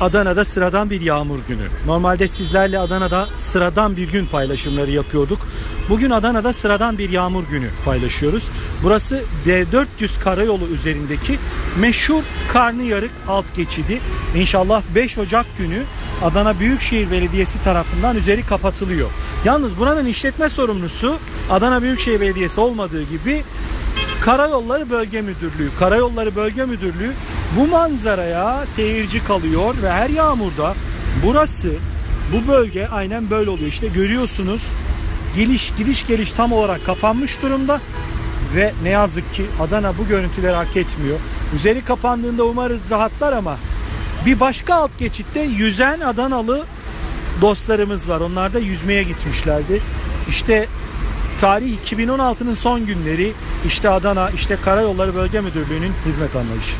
Adana'da sıradan bir yağmur günü. Normalde sizlerle Adana'da sıradan bir gün paylaşımları yapıyorduk. Bugün Adana'da sıradan bir yağmur günü paylaşıyoruz. Burası D400 karayolu üzerindeki meşhur Karnıyarık alt geçidi. İnşallah 5 Ocak günü Adana Büyükşehir Belediyesi tarafından üzeri kapatılıyor. Yalnız buranın işletme sorumlusu Adana Büyükşehir Belediyesi olmadığı gibi Karayolları Bölge Müdürlüğü. Karayolları Bölge Müdürlüğü bu manzaraya seyirci kalıyor ve her yağmurda burası bu bölge aynen böyle oluyor. İşte görüyorsunuz geliş gidiş geliş tam olarak kapanmış durumda ve ne yazık ki Adana bu görüntüleri hak etmiyor. Üzeri kapandığında umarız rahatlar ama bir başka alt geçitte yüzen Adanalı dostlarımız var. Onlar da yüzmeye gitmişlerdi. İşte tarih 2016'nın son günleri işte Adana, işte Karayolları Bölge Müdürlüğü'nün hizmet anlayışı.